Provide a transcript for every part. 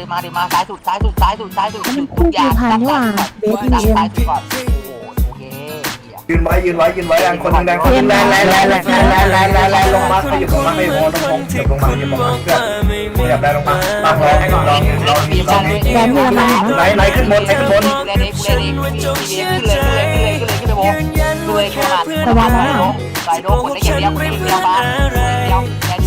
เดินมาเดินมาซ้ายสุดซ้ายสุดซ้ายสุดซ้ายสุดมันคู่เกี่ยวพันนี่หว่าเบสดักดีเอ็ม ซ้ายสุดก่อนโอ้โหโอเคเหี้ยยืนไว้ยืนไว้ยืนไว้แรงคนหนึ่งแรงคนหนึ่งแรงแรงแรงแรงแรงแรงแรงแรงแรงลงมาขยับลงมาขยับลงมาลงขยับลงมาขยับลงมาเพื่อนขยับได้ลงมาตั้งรอให้ลองลองลองลองแดนเยอรมันเหรอ ไหนไหนขึ้นบนไหนขึ้นบนกูเล่นเองกูเล่นเองกูเล่นเองขึ้นเลยขึ้นเลยขึ้นเลยขึ้นเลยขึ้นเลยโบขึ้นเลยขึ้นมาแต่ว่าแล้วเหรอใส่โดนคนได้อย่างเดียวคนได้อย่างเดียวมาเดียว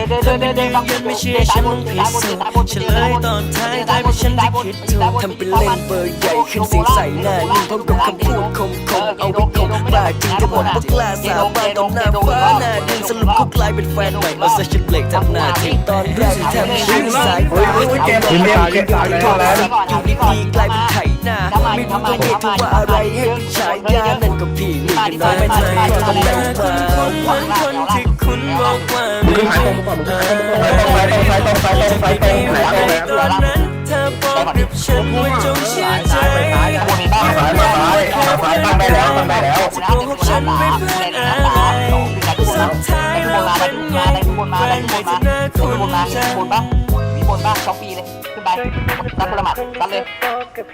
ม่ได้ไม่เชื่อฉันมึงผิดสุดฉันเลยตอนท้ายท้ายว่าฉันได้คิดถูกทำเป็นเล่นเบอร์ใหญ่ขึ้นเสียงใส่หน้านิ่งพร้อมกับคำพูดคมคมเอาไป คมบ้าจริงก็บอกว่ากล้าสาบานต่อหน้าฟ้าหน้าดินสรุปก็กลายเป็นแฟนใหม่เอาซะฉันเบรกทำหน้าที่ตอนแรกที่ทำชื่อสายเฮ้ยเกมเกมเกมเกมแล้วอยู่ดีๆกลายเป็นไถหน้าไม่รู้ตัวเองว่าอะไรให้ฉายานั่นก็พี่นี่กันน้อยไม่ทันก็ต้องแล้วมาคนที่คุณบอกว่ามึงหายตรงก่อนมึงหายตรงไปตรงไปตรงไปตรงไปตรงไหนตรงไหนตอนนั้นเธอบอกกับฉันว่าจงเชื่อใจคนมีบ้านมาซ้ายมาซ้ายมาซ้ายตั้งได้แล้วตั้งได้แล้วนะเป็นคนหน้าตาเล่นหน้าตาสองคือการทุกคนนะได้ทุกคนมาได้ทุ ก่อนดิฉันไม่จงเชื่อใจตั้งสายตั้งสายตั้งสไปตั้งไปแล้วตั้งไปแล้วตัวพวกฉันไปม่เวไปอนอะไรไปดท้ปยเราไป็นไปแปลงไปหน้าคุณฉันมีบนบ้างช็ไปไปี้เลย ขึ้นไปตัดคนละหมัดตัดเลย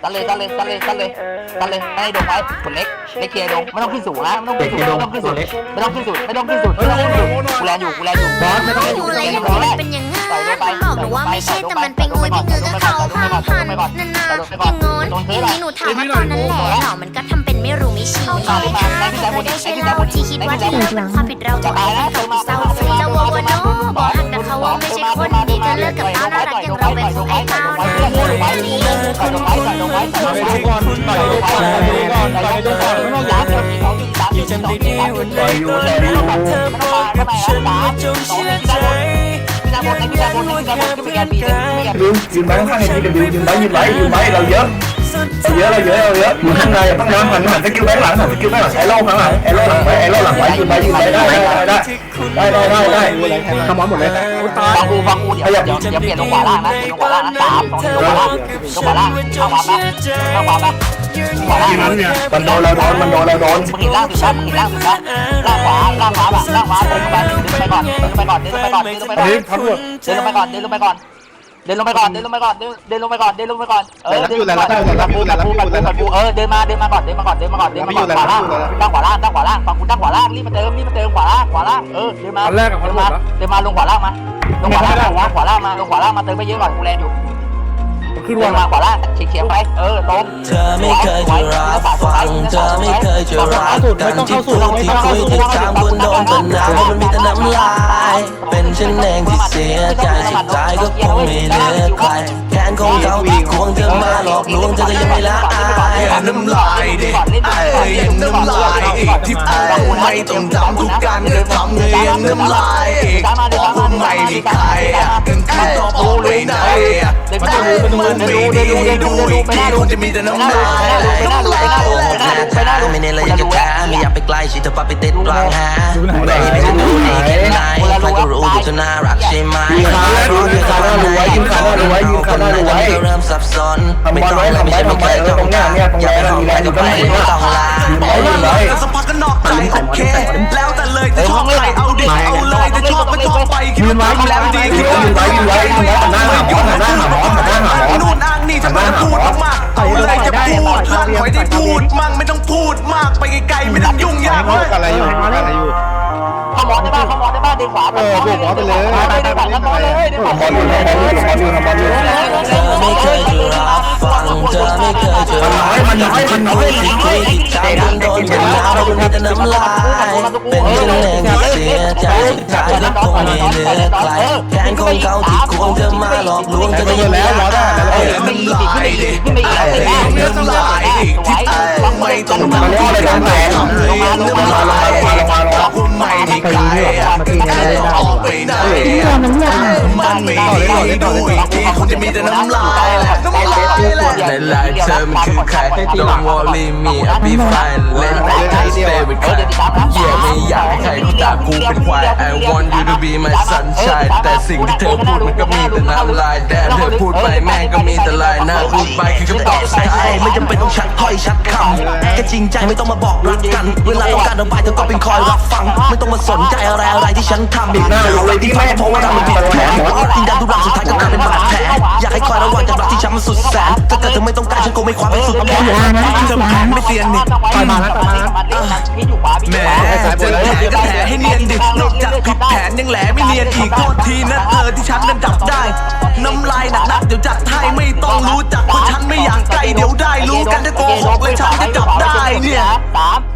ตัดเลยตัดเลยตัดเลยตัดเลยตัดเลยให้ดงไว้คนเล็กเล็กเคลียร์ดงไม่ต้องขึ้นสูงนะไม่ต้องขึ้นสูงไม่ต้องขึ้นสูงไม่ต้องขึ้นสูงไม่ต้องขึ้นสูงไม่ต้องขึ้นสูงกูแลอยู่กูแลอยู่บอสไม่ต้องไม่อยู่รู้กูเลแลยอยู่ทำแรไมกเป็นอย่างงั้นใส่ลงไปมันบอกหนูว่าไม่ใช่แต่มันเป็นงูที่เงือเขาข้างพันนั่นน่ะอย่างงอนทีนี้หนูถามว่าตอนนั้นแหละหรอมันก็ทำเป็นไม่รู้ไม่ชี้ไงคะเธอได้ใช่เล่าที่คิดว่าที่เราเป็นความผิดเราตัวเองมันตกเศร้าฟรีแล้วว่าโนาว่าไม่ใช่คนดีเธอเลิกกับตาน่ารักอย่างเราเป็นของไอ้ตาเรื่องนี้ใส่ลงไปใส่ลงไปใส่ลงไปใส่ลงไปใส่ลงไปใส่ลงไปใส่ลงไปไม่ต้องย้ำเดี๋ยวมีสองมีสามมีสองมีสามไปอยู่ไปอยู่เธอบอกกับฉันว่าจงเชื่อใจพี่ดาบนพี่ดาบนพี่ดาบนขึ้นไปแกนบีเลยขึ้นไปแกนบีบิวยืนไว้ข้างๆไอ้ทีบิวยืนไว้ยืนไว้ยืนไว้เราเยอะเราเยอะเราเยอะเราเยอะอยู่ข้างในต้องน้ำหันหันสกิลไว้หลังหันสกิลไว้หลังไอ้โล่ข้างหลังไอ้โล่หลังไว้ไอ้โล่หลังไว้ยืนไว้ยืนไว้ได้ได้ได้ ได้ได้ได้ได้ทำมอนหมดเลยฟังกูฟังกูเดี๋ยวเดี๋ยวเดี๋ยวเปลี่ยนตรงขวาล่างนะเปลี่ยนลงขวาล่างนะสามสองลงขวาล่างตรงขวาล่างเข้าขวาบ้างเข้าขวาบ้างขวาล่างมึงมันโดนเราโดนมันโดนเราโดนมึงเห็นล่างสุดชั้นมึงเห็นล่างสุดชั้นล่างขวาล่างขวาแบบล่างขวาเดินลงไปเดินไปก่อนเดินลงไปก่อนเดินลงไปก่อนเดินลงไปก่อนเดินลงไปก่อนเดินลงไปก่อน เดินลงไปก่อนเดินลงไปก่อนเดินลงไปก่อนเดินลงไปก่อนเออเดินลงไปก่อนปัดปูปัดปูปัดปูปัดปูเออเดินมาเดินมาก่อนเดินมาก่อนเดินมาก่อนเดินมาก่อนขวาล่างตั้งขวาล่างตั้งขวาล่างฝั่งกูตั้งขวาล่างรีบมาเติมรีบมาเติมขวาล่างขวาล่างเออเดินมาเดินมาเดินมาลงขวาล่างมาลงขวาล่างลงขวาล่างมาลงขวาล่างมาเติมไปเยอะก่อนกูแลอยู่ ขึ้นมาขวาล่างเฉียงๆไป เออตรงเธอไม่เคยจะรับฟังเธอไม่เคยจะรักกันที่พูดที่คุยที่ถามบนโดนต้นน้ำมันมีแต่น้ำลาย เป็นฉันเองที่เสียใจสุดท้ายก็คงไม่เหลือใครแค้ นของเขาที่ควงเธอมาหลอกลวงเธอก็ยังไม่ละอายอน้ำลายดิเอ้ยยังน้ำลายอีกที่พูดไม่ต้องจำทุกการกระทำเลยยังน้ำลายอีกบอกว่าไม่มีใครกันคือตอบโอ้เลยไหนมันไม่ดีดูอีกทีคงจะมีแต่น้ำลายน้ำลายไม่เน้นเลยอยากจะแท้ไม่อยากไปใกลชิดเธอปะไปติดรังหาไม่ไปจะดูในแค่ไหนใครก็รู้ว่เธอน่ารักใช่ไหมยิ้มขาวรวยยิ้มขาวรวยยิ้มขาวรวยเริ่มสับสนไม่ต้องเลยไม่ใช่ไม่เคยต้องการอย่าไปหลอกใครก็ไปไม่ต้องลาแล้วสักพักก็นอกใจโอเคแล้วแต่เลยจะชอบใครเอาดิเอาเลยจะชอบก็ชอบไปคิดว่าทำแล้วดีคิดว่ายืนไว้ยืนไว้ยืนไว้หันหน้าหาหมอหันหน้าหาหมอหันหน้าหาหมอนู่นอ้างนี่ทำไมต้องพูดมากๆเอาอะไรจะพูดลั่นไว้ได้พูดมั่งไม่ต้องพูดมากไปไกลๆไม่ต้องยุ่งยากมากอะไรอยู่อะไรอยู่ เขามองได้บ้างเขามองได้บ้างเดินขวาไปเดินขวาไปเลยเดินขวาแล้วมองเลยเดินขวาบอลอยู่บอลอยู่บอลอยู่บอลอยู่เธอไม่เคยจะรับฟังเธอไม่เคยจะรักกันที่คุยที่คุยที่ถามบนโดนต้นน้ำมันมีแต่น้ำลายเป็นฉันเองที่เสียใจสุดท้ายก็คงไม่เหลือใครแค้นของเขาที่ควงเธอมาหลอกลวงเธอก็ยังไม่ละอายเอ้ยน้ำลายดิเอ้ยน้ำลาย ไม่มีใครแต่กจะออกไปไหนมันไม่มีดูอีกทีคงจะมีแต่น้ำลายแหละน้ำลายแหละในไลน์เธอมันคือใคร Don't worry me I'll be fine Let me just stay with ใครเย่ไม่อยากให้ใครรู้จักกูเป็นควาย I want you to be my sunshine แต่สิ่งที่เธอพูดมันก็มีแต่น้ำลายแต่เธอพูดไปแม่งก็มีแต่ลายหน้าพูดไปคือคำตอบใช่ไม่จำเป็นต้องชัดถ้อยชัดคำแค่จริงใจไม่ต้องมาบอกรักกัน เวลาต้องการระบายเธอก็เป็นคอยรับฟังไม่ต้องมาสนใจอะไรอะไรที่ฉันทำอีกหน้ารู้เลยที่แม่เพราะว่าทำมันผิดแผนที่ดันทุรังสุดท้ายก็กลายเป็นบาดแผลอยากให้คอยระวังจากรักที่ฉันมันสุดแสนถ้าเกิดเธอไม่ต้องการฉันคงไม่ความไปสุดแผนเธอแพ้ไม่เตียนนี่ปล่ยมาแล้วแหมจะแผลก็แผลให้เนียนดินอกจากผิดแผนยังแหลไม่เนียนอีกโทษทีนะเธอที่ฉันนั้นจับได้ น้ำลายหนักๆเดี๋ยวจัดให้ไม่ต้องรู้จักเพราะฉันไม่อยากไกลเดี๋ยวได้รู้กันถ้าโกหกเลยฉันจะจับได้เนี่ยสาม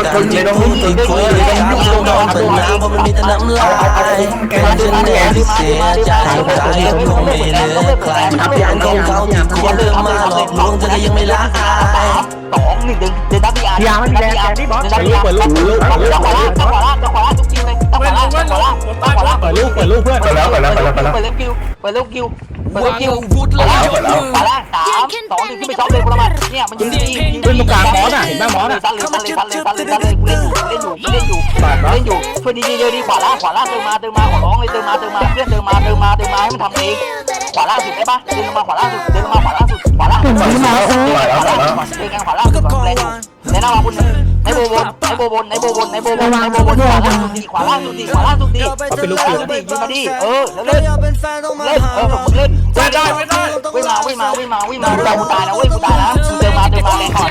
ก็ทนอยู่ตรงนี้ติดคุกต้องยุบลงนอนตื่นน้ำเพราะมันมีแต่น้ำลายมันจะเหนื่อยที่เสียใจใจคงไม่เลือกใคนทำอย่างขอนเขาที่คนรเลือกมาหลอกลวงเธอยังไม่ละอายสองหนึ่งเดี๋ยวดับยาอย่ามันแรงแกนี่บอสเปิดลูกเปิดลูกเปิดลูกเปิดลูกเปิดลูกเปิดลูกทุกทีเลยเปิดลูกเปิดลูกเปิดลูกเปิดลูกเพื่อนเปิดแล้วเปิดแล้วเปิดแล้วเปิดแล้วเปิดลูกกิวเปิดลูกกิวเปิดลูกกิวฟุตแล้วเปิดแล้วเปิดแล้วสามสองหนึ่งที่ไปช็อปเลยพลังมันเนี่ยมันยิงยิงยิงขึ้นตรงกลางมอสอะเห็นไหมมอสอะเลยกูเล่นอยู่เล่นอยู่เล่นอยู่เล่นอยู่ช่วยดีๆเยอดีขวาล่างขวาล่างเติมมาเติมมาขอร้องเลยเติมมาเติมมาเพื่อนเติมมาเติมมาเติมมาให้มันทำเองขวาล่างสุดได้ปะเดินลงมาขวาล่างสุดเดินลงมาขวาล่างสุดขวาล่างสุดขวาล่างขวาล่างสุดเดินกขวาล่างสุดแรงอยู่ในหน้ามาคุณในโบบนในโบบนในโบบนในโบบนในโบบนขวาล่างสุดดีขวาล่างสุดดีขวาล่างสุดดีเขาเป็นลูกเสือดียิงมาดีเออเล่นเล่นเออผมเล่นได้ได้วิ่งมาวิ่งมาวิ่งมาวิ่งมากูตายกูตายแล้ว้ยกูตายแล้วเดินมาเดินมาแรงก่อน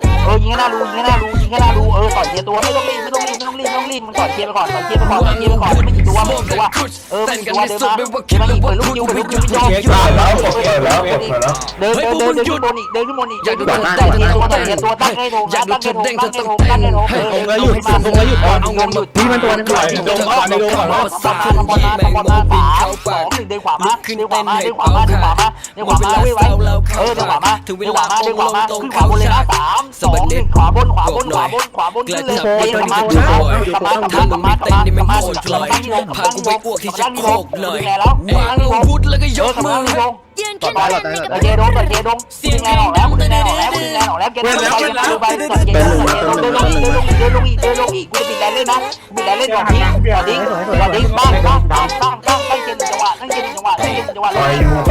เออยิงให้หน้ารูยิงให้หน้ารูยิงให้หน้ารูเออต่อยเทียร์ตัวไม่ต้องรีบไม่ต้องรีบไม่ต้องรีบไม่ต้องรีบมันก่อยเทียร์ไปก่อนต่อยเทียร์ไปก่อนต่อยเทียร์ไปก่อนไม่กี่ตัว ว่ะเออเต้นกันสุดไม่ว่าคิดหรือว่าพูดกูไม่หยุดยอมหยุดแล้วกดแล้วกดแล้วเดินเดินเดินขึ้นบนอีกเดินขึ้นบนอีกอยากดูเธอเต้นเธอเต้นตัวตั้งให้โดนอยากดูเธอเต้นเธอต้องเต้นให้ลงแล้วหยุดลงแล้วหยุดก่อนเอาเงินมาพี่มันตัวนึงก่อนลงก่อนลงก่อนว่าสับคนบอลมาบอดมาสามสองหนึ่งเดินขวามาขึ้นเดินขวามาเดินขวามาเดินขวามาเดินขวามาไว้ไว้เออเดินขวามาถึงเวลาเดินขวามาขึ้นขวาบนเลยนะสามสองหนึ่งขวาบนขวาบนขวดบนขวาบนขึ้นเลยเดินขวามาขวาบนขวาบนขวาบนขวาบนขวาบนขวาบนขวาบนขวดบนขวาบนดวาบนขวาบนขวาบนขวาบนขวาบนขวาบนขวาบนขวาบนขวาบนขวาบนขวดบนขวาบนดวาบนขวาบนขวาบนขวาบนขวาบนขวาบนขวาบนขวาบนขวาบนขวาบนขวดบนขวาบนดวาบนขวาบนขวาบนขวาบนขวาบนขวาบนขวาบนขวาบนขวาบนขวาบนขวดบนขวาบนดวาบนขวาบนขวาบนขวาบนขวาบนขวาบนขวาบนขวาบนขวาบนขวาบนขวดบนขวาบนดวาบนขวาบนขวาบนขวาบนขวาบนขวาบนขวาบนขวาบนขวาบนขวาบนขวาบนขวาบนขวาบนขวาบนขวาบนขวาบว้พวกที่จะโคกเลยวาบลงพุทแล้วก็ยกมือยืนขึ้นมาเล่นกับเจดงกับเจดงเสียงแรงออกแล้วแรงออกแล้วแรงออกแล้วเจดงไปดูไปเจดงเจดงเจดงอีกเจดงอีกเจดงอีกกูจะบิดแรงเล่นนะบิดแรงเล่นเจ๊นนี้ก่อนนี้ก่อนนี้บ้ดงบ้ดงบ้ดงบ้างตั้งเจดงเจดงหวะตั้งเจดงเจดงหวะตั้งเจดงเจดงหวะ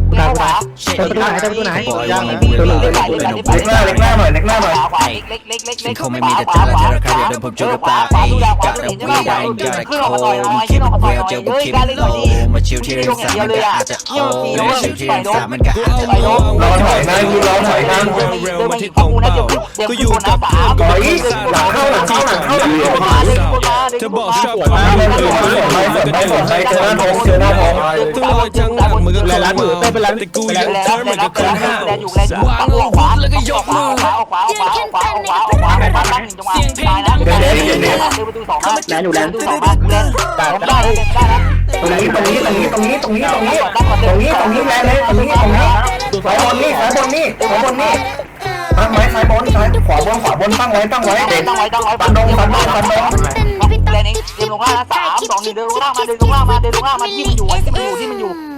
ขวาเปิดประตูไหนเปิดประตูไหนยังเล็กหน้าเล็กหน้าหน่อยเล็กหน้าหน่อยขวาเล็กเล็กเล็กเล็กเล็กเขาไม่มีแต่เจอแล้วเจอแล้วเดินผมจุดปากไปกับเราไม่ได้กับโคมีคิดเวลเจอกูคิดโลมาชิวที่เรื่องสามมันก็อาจจะโอ้มาชิวที่เรื่องสามมันก็อาจจะโอ้เราถอยนั่งกูเราถอยนั่งเร็วมาที่ตรงเราก็อเด็กับเพื่อนก่อนหลังเข้าหลังเข้าหลังเข้าหลังเข้าจะบอกชอบมาไม่สนไม่สนไม่สนใจเจอหน้าท้องเจอหน้าท้องตัวจังหลังมือก็เลยร้านมือเต้เป็นร้านกูยังเธอมันก็คนห้าววางลงพื้นแล้วก็ยกมือขวาขวาขวาขวาขวาขวาขวาตั้งหนึ่งจังหวะตายนะประตูสองมาแลนอยู่แลนประตูสองนได้ได้ได้ตรงนี้ตรงนี้ตรงนี้ตรงนี้ตรงนี้ตรงนี้ตรงนี้ตรงนี้แรงเลยตรงนี้ตรงนี้สายบนนี่สายบนนี่สายบนนี่ตั้งไว้สายบนสายขวาบนขวาบนตั้งไว้ตั้งไว้ตั้งไว้ตั้งไว้ฟันดงฟันดงฟันดงแลนเองเดินลงล่างสามสองหนึ่งเดินลงล่างมาเดินลงล่างมาเดินลงล่างมาที่มันอยู่ที่มันอยู่ที่มันอยู่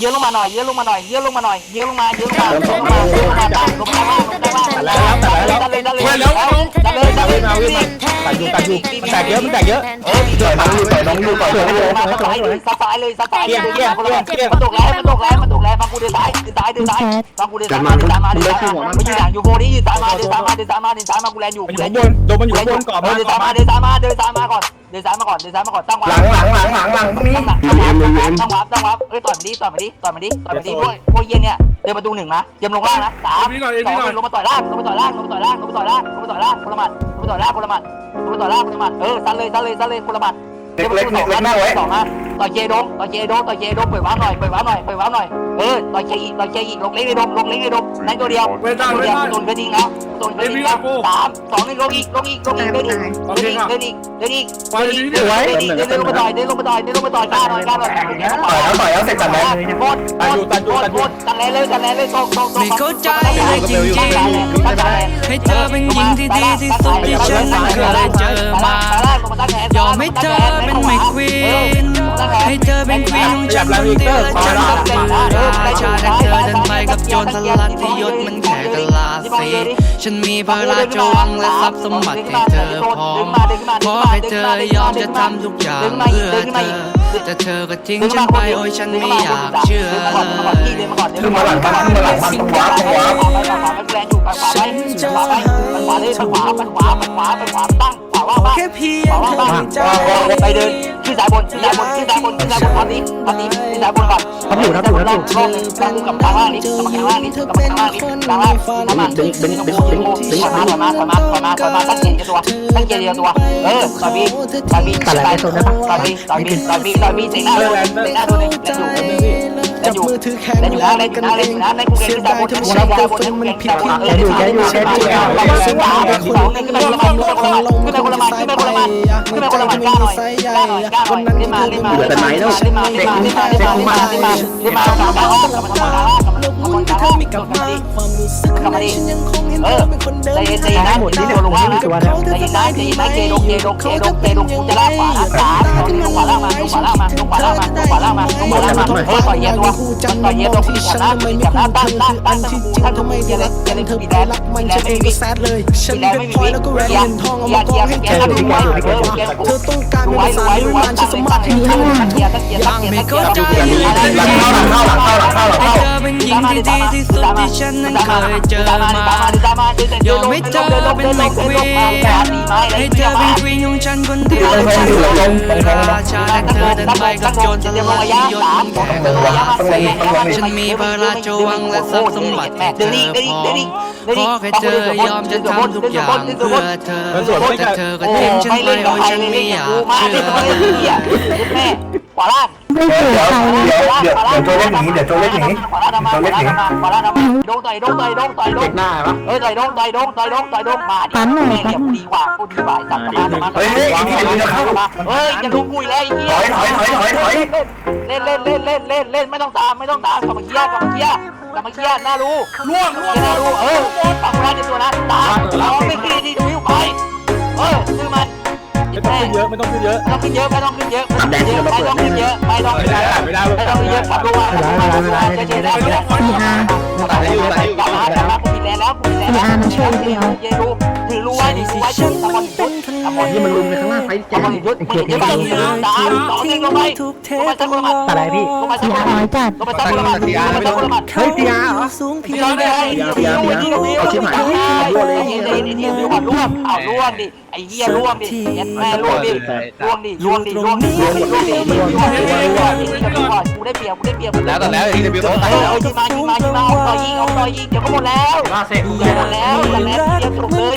เยอะลงมาหน่อยเยอะลงมาหน่อยเยอะลงมาหน่อยเยอะลงมาเยอะลงมาเยอะลงมาเยอะลงมาบ้านลงมาบ้านลงมาบ้านแต่แล้วแต่แล้วแต่แล้วแต่แล้วแต่แล้วแต่แล้วแต่อยู่แต่อยู่แตกเยอะมันแตกเยอะเออเกิดน้องอยู่เกิดน้องอยู่เกิดน้องอยู่มาสายเลยสายเลยสายเลยเกี่ยงเกี่ยงเกี่ยงมันตกแล้วมันตกแล้วมันตกแล้วฟังกูเดินซ้ายเดินซ้ายเดินซ้ายฟังกูเดินซ้ายเดินซ้ายมาเดิลซ้ายมาไม่อยู่หลังอยู่โบนี้อยู่ซ้ายมาเดิลซ้ายมาเดิลซ้ายมาเดิลซ้ายมากูแลนอยู่กูแลนอยู่โดนมันอยู่บนก่อนเดินซ้ายมาเดินซ้ายมาเดินซ้ายมาก่อน เดินซ้ายมาก่อนเดินซ้ายมาก่อนตั้งวางหลังหลังหลังหลังหลังตรงนี้ตั้งหลังตั้งวางตั้งวางตั้งวางเฮ้ยต่อยมาดิต่อยมาดิต่อยมาดิต่อยมาดิพวกพวกเย็นเนี่ยเดินประตูหนึ่งมาเตรียมลงล่างนะสามสองลงมาต่อยล่างลงมาต่อยล่างลงมาต่อยล่างลงมาต่อยล่างลงมาต่อยล่างคนละหมัดลงมาต่อยล่างคนละหมัดลงมาต่อยล่างคนละหมัดเออซันเลยซันเลยซันเลยคนละหมัดเล็กเล็กเล็กหน้าไว้ต่อมา ต่อยเจดงต่อยเจดงต่อยเจดงเปิดว้าหน่อยเปิดว้าหน่อยเปิดว้าหน่อยเออต่อยเจอีกต่อยเจอีกลงเล็กในดงลงเล็กในดงในตัวเดียวตัวเดียวโดนกระดิ่งแล้วโดนกระดิ่งแล้วสามสองหนึ่งลงอีกลงอีกลงอีกเดินอีกเดินอีกเดินอีกเดินอีกเดินอีกเดินอีกเดินลงมาต่อยเดินลงมาต่อยเดินลงมาต่อยกล้าหน่อยกล้าหน่อยต่อยแล้วต่อยแล้วเสร็จจัดแล้วโคตรโคตรโคตรโคตรกันเลยเลยกันเลยเลยตรงตรงตรงไม่เข้าใจเลยจริงๆให้เธอเป็นหญิงที่ดีที่สุดที่ฉันนั้นเคยเจอมายอมให้เธอเป็นไม่ควีน ให้เธอเป็นควีนของฉันคนเดียวและฉันก็เป็นราชาแต่เธอเดินไปกับโจรสลัดที่ยศมันแค่กะลาสีฉันมีพระราชวังและทรัพย์สมบัติให้เธอพร้อมขอให้เธอยอมจะทำทุกอย่างเพื่อเธอแต่เธอก็ทิ้งฉันไปโอ้ยฉันไม่อยากเชื่อเลยขึ้นมาหลังบ้านขึ้นมาหลังบ้านตรงว้าตรงว้าฉันจะหาขวาเลย บ้างแค่เพียขวางว่าบ้างไปเดินขึ้นสายบนขึ้นสายบนขึ้นสายบนขึ้นสายบนตอนนี้ตอนนี้ขึ้นสายบนก่อนทับอยู่ทับอยู่ทับอยู่รอบนึงรอบนึงกับทางล่างนี้กับทางล่างนี้กับทางล่างนี้ทางล่างทางล่างดึงดึงดึงดึงดึงถอยมาถอยมาถอยมาถอยมาถอยมาตั้งเกียร์ตัวตั้งเกียร์ตัวเออต่อยบีต่อยบีต่อยบีต่อยบีต่อยบีต่อยบีต่อยบีเตะหน้าเลยเตะหน้าตัวนึงเล่นอยู่ จับมือถือแขนอยู่อะไรกันเองเสียดายทั้งชีวิตคนมันผิดที่เราอยู่แค่อยู่แค่ที่เราซึ่งมันเป็นคนลงลงลงคนที่ตายไปมันใจจะมีไซใหญ่วันนั้นที่เธอเป็นไม้แล้วเด็กมาเด็กมาเด็กมาเด็กมา เล่นมาเล่นมาเล่นมากลับมาอ้อมกลับมาทำงานกลับมาทำงานกลับมาดิกลับมาดิเออใจเย็นใจเย็นนะหมดนี่ตัวลงล่านะใจเย็นนะใจเย็นนะเจดงเจดงเจดงเจดงกูจะลากขวานะสามลงขวาลางมาลงขวาลางมาลงขวาลางมาลงขวาล่างมาลงขวาลางมาเออต่อยเย็นตัวต่อยเย็นตัวกูจะจับนะตั้งตั้งตั้งตั้งกูตั้งกูเย็นเลยเย็นเลยปีแดงปีแดงไม่มีแซดเลยปีแดงไม่มีแล้วก็แรงเงินทองเอามากองให้แกดูไว้เออเธอต้องการเป็นภาษาลุยมันฉันสามารถให้เธอยังเกียร์ไม่เกียเข้าใจหลังเข้าหลังเข้าหลังเข้าหลังเข้าหลังให้เข้าญิงที่ดีที่สุดที่ฉันนั้นเคยเจอมายอมให้เธอเป็นไม่ควีนให้เธอเป็นควีนของฉันคนเดียวและฉันก็เป็นราชาและเธอเดินไปกับโจรสลัดที่ยศมันแค่กะลาสีฉันมีพระราชวังและทรัพย์สมบัติให้เธอพร้อมขอให้เธอยอมจะทำทุกอย่างเพื่อเธอแต่เธอก็ทิ้งฉันไปโอ้ยฉันไม่อยากเชื่อเลยแม่ขวาล่าง ไม่เดี๋เจยวอเดี๋ยวเดี๋ยวเดี๋ยวเดี๋ยวโจเล่นหนีเดี๋ยวโจเล่นหนีขวาล่างมาขวาล่างมาขวาล่โดนต่อยโดนต่อยโดนต่อยโดนหน้าปะเฮ้ยต่อยโดนต่อยโดนต่อยโดนต่อยโดนมาดิแม่เนี่ยกูดีกว่ากูดีกว่าสัตว์มามาเฮ้ยเฮ้ยนี่เดี๋ยวจะเข้าเฮ้ยอย่าลุกกุยเลยไอ้เหี้ถอยถอยถอยถอยถอยเล่นเล่นเล่นเล่นเล่นเล่นไม่ต้องตามไม่ต้องตามกลับมาเคลียร์กลับมาเคลียร์กลับมาเคลียร์น่ารู้ล่วงล่วงน่ารู้เออตามกูได้ในตัวนะตามเราไม่คลีดีดูอยู่ไปเออคือมัน ไม่ต้องขึ้นเยอะไม่ต้องขึ้นเยอะไม่ต้องขึ้นเยอะไม่ต้องขึ้นเยอะไม่ต้องขึ้นเยอะไม่ต้องขึ้นเยอะไม่ต้องขึ้นเยอะไม่ต้องขึ้นเยอะขับดูว่าขับดูว่าขับดูว่าเจ๊ได้เจ๊ได้พี่อาร์กลับมาแล้วกลับมาแล้วกูมีแรงแล้วกูมีแรงแล้วเจ๊ดูถือรู้ไว้ถือไว้ถือตะวันยุดตะวันยุดมันลุมในข้างล่างไปตะวันยุดมึงเจ๊ไปสามสองหนึ่งลงไปลงไปตั้งคนละหมัดอะไรพี่ลงไปตั้งพี่คนอาละร์หมัน้ดอยจัดลงไปตั้งคนละหมัดลงไปตั้งคนละหมัดเฮ้ยพี่อาร์เหรอพี่น้องเลยเอาชิบหายร่วงเลยไอ้เหี้ยไอ้เหี้ยร่วงร่วงเอาร่วงดิไอ้เหี้ยร่วงดิยันแม่ร่วงดิร่วงดิร่วงดิร่วงดิร่วงดิร่วงดิร่วงดิร่วงดิร่วงดิกูได้เปรียบกูได้เปรียบแล้วแต่แล้วไอ้ที่เปรียบต้องเออเออยิงมายิงมายิงมาเอาต่อยยิงเอาต่อยยิงเดี๋ยวก็หมดแล้วมาเสร็จหมดแล้วแต่แล้วเตรียมจบเลย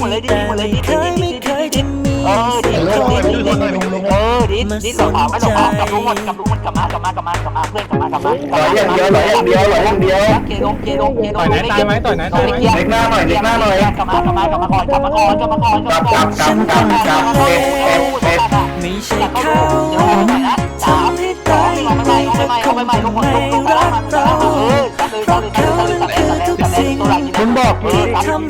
หมดเลยดิหมดเลยดิดิดิดิดิดิเออดิดิดิดิเออดิดิหลอกขวาไม่หลอกขวากลับลุงหมดกลับลุงหมดกลับมากลับมากลับมากลับมาเพื่อนกลับมากลับมาหล่ออย่างเดียวหล่ออย่างเดียวหล่ออย่างเดียวเกลงเกลงเกลงต่อยไหนตายไหมต่อยไหนตายไหม เออดิดดิดดิดดิดเออดิดดิดหลบออกไม่หลบออกกลับรู้หมดกลับรู้หมดกลับมากลับมากลับมากลับมาเพื่อนกลับมากลับมากลับมาเกลงเกลงเกลงเล็กหน้าหน่อยเล็กหน้าหน่อยกลับมากลับมากลับมาก่อนกลับมาก่อนกลับมาก่อนกลับมาก่อนฉันต้องการเอ็ดเอ็ดเอ็ดไม่ใช่เขาทำให้ตายไปไม่ได้รักเราเพราะเธอทุกสิ่งที่ทำ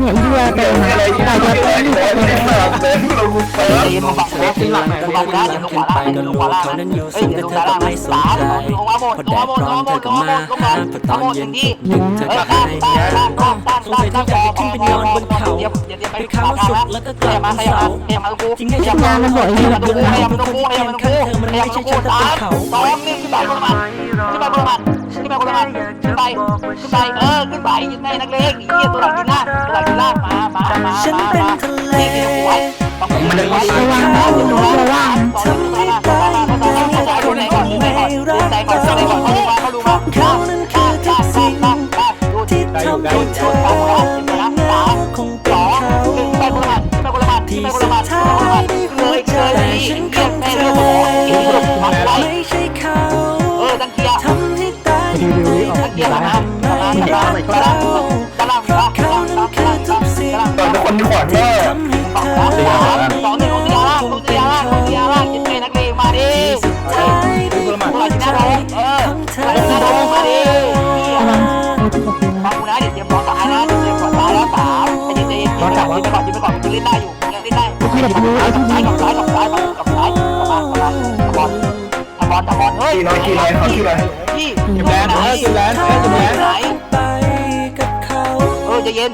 เนี่ยเยอะไปนะแต่จะต้องอยู่กับมันตีลงฝั่งเวทีหลังไหนลงขวาล่างลงเวาล่างลงขวาล่างเอ้ยลงขวาล่างไม่สนใจลงมาหมดลงมาหมดลงมาหมดลงมาหมดลงมาหมดลงมาหมดถึงที่เธอจะให้ยาอ้อมสงสัยเธออยากจะขึ้นไปนอนบนเขาไปข้าวสุเแล้วก็กลับมาเสาทิ้งให้ฉันนอนมันบ่อยเลยแบบนั้นเพียงข้างเธอมันไม่ใช่ฉันแต่เป็นเขาตอนนี้ที่บ้านประมาณที่บ้านประมาณ ขึ้นไปคนละอัขึ้นไปขึ้นไปเออขึ้นไปยึดในนักเลงเฮียตัวหลังอยู่หน้าตัวหลังอยู่ล่างมามามาฉันเป็นทะเลมันจะว่าระวังนะคุณน้องระวังทำให้ใจคนไม่รักเราเขานั้นคือทุกสิ่งที่ทำให้เธอไม่เหงาคงเป็นเขาที่สุดท้ายในหัวใจฉัน เรากำลังรักเขานั้นคือทุกสิ่งตนทุกคนที่ขวัญแม่ทำให้เธอสองหนึ่งตุลาตุลาตุลาเจ็ดเจนักเลงมาดิสุดท้ายด้วยใจของเธอมาดิขอบคุณนะเดี๋ยวเตรียมพร้อมตายนะเตรียมพร้อมตายแล้วสามเดี๋ยวเตรียมพร้อมที่ไปก่อนยืนไที่อนยืนเล่นได้อยู่ยังที่นได้กับซ้ายกับซ้ายกับซ้ายมากับซ้ายกับมากับมาบอลบอลบอลเฮ้ยที่ร้อยกี่ร้อยเขากี่ร้อยพี่เก็บแรงเออเที่แรงเออเก็ที่ง จะเย็น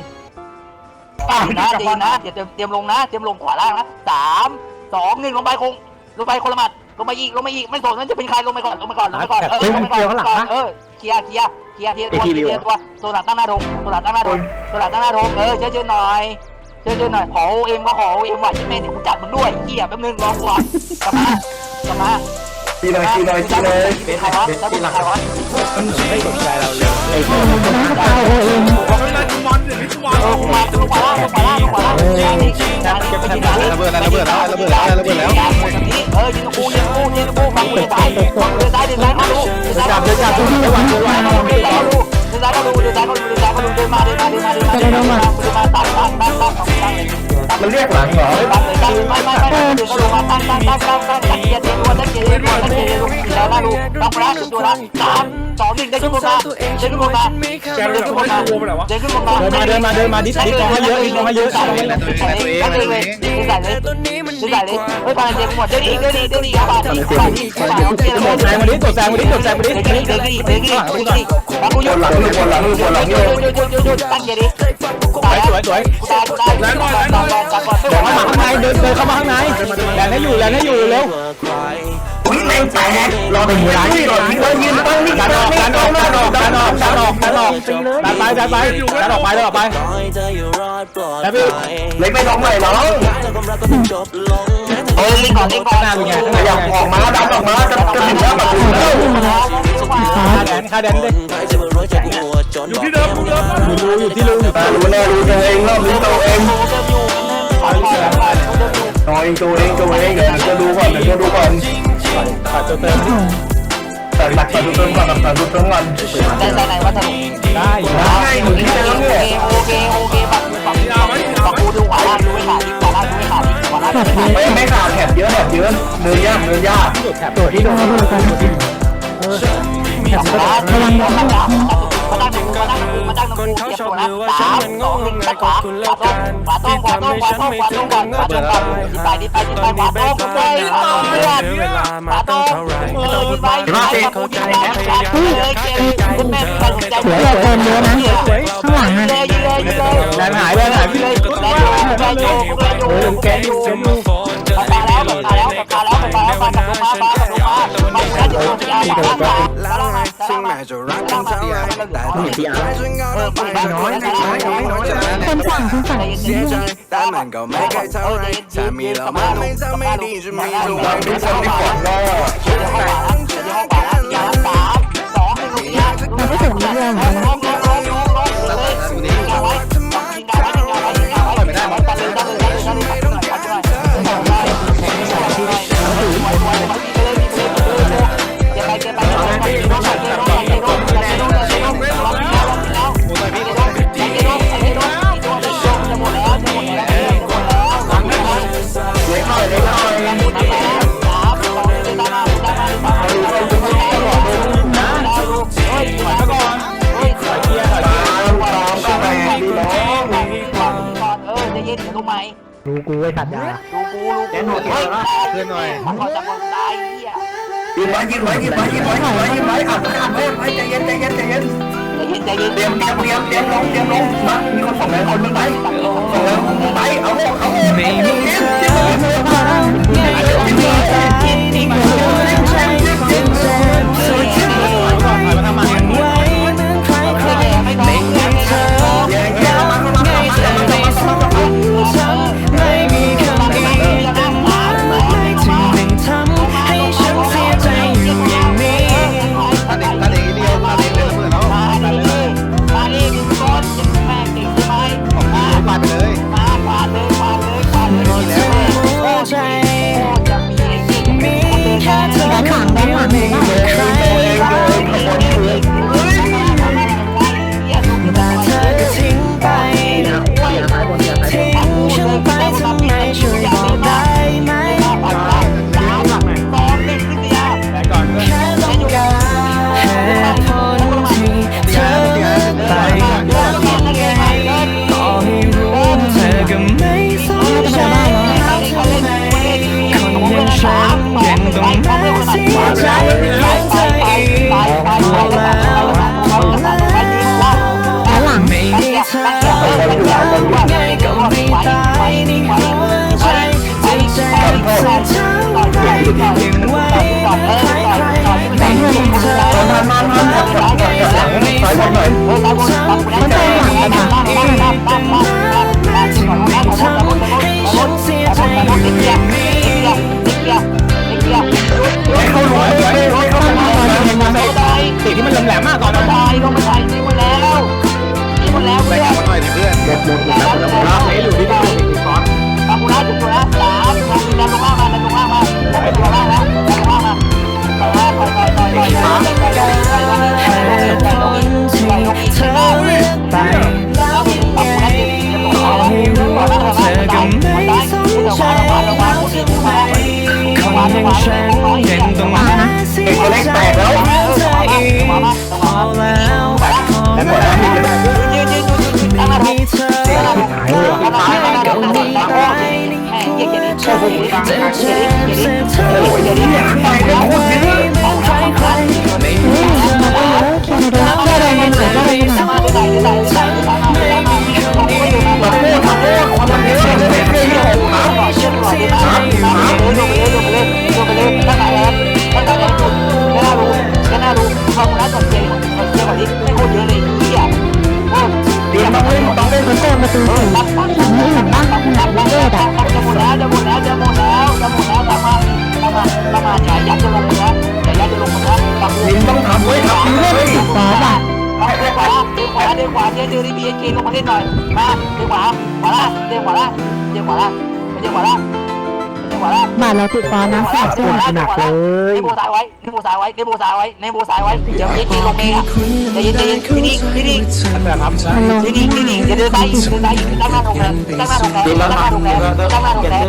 อ้าวนะเย็นนะเตรียมลงนะเตรียมลงขวาล่างนะสามสองหนึ่งลงไปคงลงไปคนละหมัดลงไปอีกลงไปอีกไม่สนนั่นจะเป็นใครลงไปก่อนลงไปก่อนลงไปก่อนเออลงไปก่อนเออเคลียร์เคลียร์เคลียร์เคลียร์ตัวเคลียร์ตัวโซลัดตั้งหน้าโรงโซลัดตั้งหน้าโรงโซลัดตั้งหน้าโรงเออเชื่เชื่หน่อยเชื่เชื่หน่อยขอเอ็มก็ขอเอ็มว่ะที่แมนเนี่ยวกูจัดมันด้วยเฮียร์แป๊บนึงรอกูก่อนกลับมากลับมา ตีเลยตีเลยตีเลยเป็นคาร์บอนตีหลังคาร์บอนไม่สนใจเราเลยไอ้พวกมันเป็นกระเป๋าเองเอาไปดูบอลหรือไม่ดูบอลเอาไปดูบอลเอาไปดูบอลจริงเริงจริงระเบิดแล้วระเบิดแล้วระเบิดแล้วระเบิดแล้วเออยิงกูยิงกูยิงกูฟังกูซ้ายฟังกูซ้ายเดินซ้ายมาดูเดินซ้ายมาดูเดินซ้ายมาดูเดินซ้ายมาดูเดินซ้ายมาดูเดินซ้ายมาดูเดินซ้ายมาดูเดินซ้ายมาดูเดินมาเดินมาเดินมาเดินมาเดินมาเดินมาตัดตัดตัดตัดของกูตั้งเลย มันเรียกหลังเหรอเดินมไปดินมาปไปดิสกองให้เยอะดิสกองให้เยอะกดแซงมาปไปดแซงไปดิกดแซงมาดิสวยสวไปวยอยู่ที่เดิมอยู่ที่ลุงรู้แน่รอไปอยู่ด้เองรอบนี้ตันเอง น้อยตัวเองตัวเองเดี๋ยวจะดูก่อนเดี๋ยวจะดูก่อนขาดจะเติมแต่หลักขาดจะเติมก่อนขาดจะเติมก่อนได้ได้ไหนว่าจะได้ได้โอเคโอเครับเนี่ยโอเคโอเคปักปักปักกูดูขวาล่างดูไม่ขาดขวาล่างดูไม่ขาดขวาล่างไม่ไม่ขาดแถบเยอะแถบเยอะเนื้อยากเนื้อยากตัวที่โดนตัวที่โดนระวังระวัง những ca từ Con khóc sọt nhiều và chân mình ngó ngừng lại cột cuốn lên càn Vì thầm hay sẵn mây thương đừng ở trong bài Còn đi bê con mình là con đường thiếu về là mà tâm thảo ràng Thì bác sĩ Cô trai đã thấy giá giá khác cái chai Giờ cái tổng là con nữa nè Không hẳn nè Đang hại đang hại Đừng kém chúng luôn phồn Trở lại đi lùi Để có tâm ra Sẽ nhớ tâm ra Lão จะรักกันเท่าไรแต่ถูกใจฉันก็องไปสักคนที่ไม่หัวใจคนสั่งคนสั่งเสียใจแต่มันก็ไม่เคยเท่าไรถ้ามีเรามันไม่ทำไม่ดีจะมีสวยเป็นคนที่ปลอลกราไสึงเรื่องนะ ดูกูลูกเฮ้ยเพื่อนหน่อยมันก่อนจะหมดตายเหี้ยยืนไว้ยืนไว้ยืนไว้ยืนไว้ยืนไว้ยืนไว้อะอะไว้ใจเย็นใจเย็นใจเย็นใจเย็นใจเย็นเตรียมเตรียมเตรียมเตรียมลงเตรียมลงมามีคนส่งแรงคนนึงไปส่งแรงคนนึงไปเอาโหเอาโหไม่มีเธอไม่มีหัวใจยังเจ็บสุดที่ยัง หมดหมดแล้วหมดแล้วไม่อยู่ที่ตัวอีกก้อนปากูระจุดตัวนะสามลงดันลงล่างมาดันลงล่างมาดันลงล่างนะดันลงล่างมาต่อยต่อยต่อยต่อย ล่นเล่นมันเปิดประตูสี่ไม่เห็นบ้างมันเลือดอะจะหมดแล้วจะหมดแล้วจะหมดแล้วจะหมดแล้วตามมาตามมาตามมาอย่ายัดจะลงเลยนะอย่ายัดจะลงนะตามลินต้องทำไว้ทำเลยขวาป่ะเดินขวาเดินขวาเดินขวาเดินเดินดีบีเอ็นเคลงมาเล่นหน่อยมาเดินขวาขวาละเดินขวาละเดินขวาละเดินขวาละเดินขวาละ บ้านเราติดฟ้านะฝากตัวหนักเลยในโบสายไว้ในโบสายไว้ในโบสายไว้ในโบสายไว้เดี๋ยวเอ็นเคลงเองอะใจเย็นใจเย็นที่นี่ที่นี่แบบครับมันลงที่นี่ที่นี่เดี๋ยวเดินไปเดินไปตั้งหน้าโรงแรมตั้งหน้าโรงแรมตั้งหน้าโรงแรมตั้งหน้าโรงแรม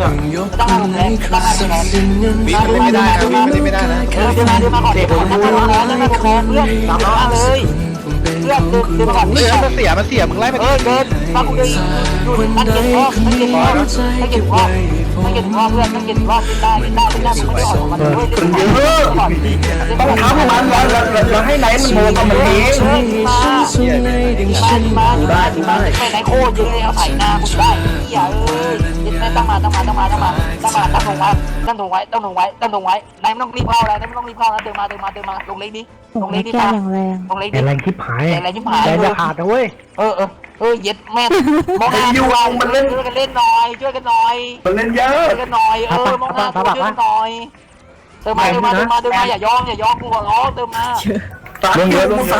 ตั้งหน้าโรงแรมตั้งหน้าโรงแรมวิ่งมันเล่นไม่ได้นะวิ่งมันเล่นไม่ได้นะเดินมาเดินมาก่อนเดี๋ยวผมตั้งหน้าโรงแรมตั้งหน้าโรงแรมเพื่อนตามมาเลยเพื่อนเดินเดินมาก่อนเฮ้เพื่ยอนมันเสียมันเสียมึงไล่มันเออเดินมากูเดินดูตั้งเก็บพ่อตั้งเก็บพ่อตั้งเก็บพ่อ ตั้งเก็บพ่อเพื่อนตั้งเก็บพ่อกินได้กินได้กินได้มันไม่ได้ออกมันด้วยคนเยอะต้องทำมันแล้วแล้วให้ไหนมันโมกับมันเองมามามามาไม่ไหนโคตรเยอะเลยเอาไถ่นาคุณได้เหี้ยเอ้ยแม่ตั้งมาตั้งมาตั้งมาตั้งมาตั้งมาตั้งลงไว้ตั้งลงไว้ตั้งลงไว้ตั้งลงไว้นายไม่ต้องรีบเข้าแล้วนายไม่ต้องรีบเข้าแล้วเดินมาเดินมาเดินมาลงเล็กนี้โอ้ลงเล็กนี้แก้มาอย่างแรงลงเล็กนี้แรงคิดหายแต่อะไรยิ่งหายใจจะขาดนะเว้ยเออเออ เออเย็ดแม่มองหน้าดูเรามันเล่น ช่วยกันเล่นหน่อย ช่วยกันหน่อยมันเล่นเยอะ ช่วยกันหน่อย เออ มองหน้าช่วยกันหน่อย เติมมาเติมมาเติมมาเติมมาอย่ายอมอย่ายอมกูขอร้องเติมมาลงเยอะลงเยอะ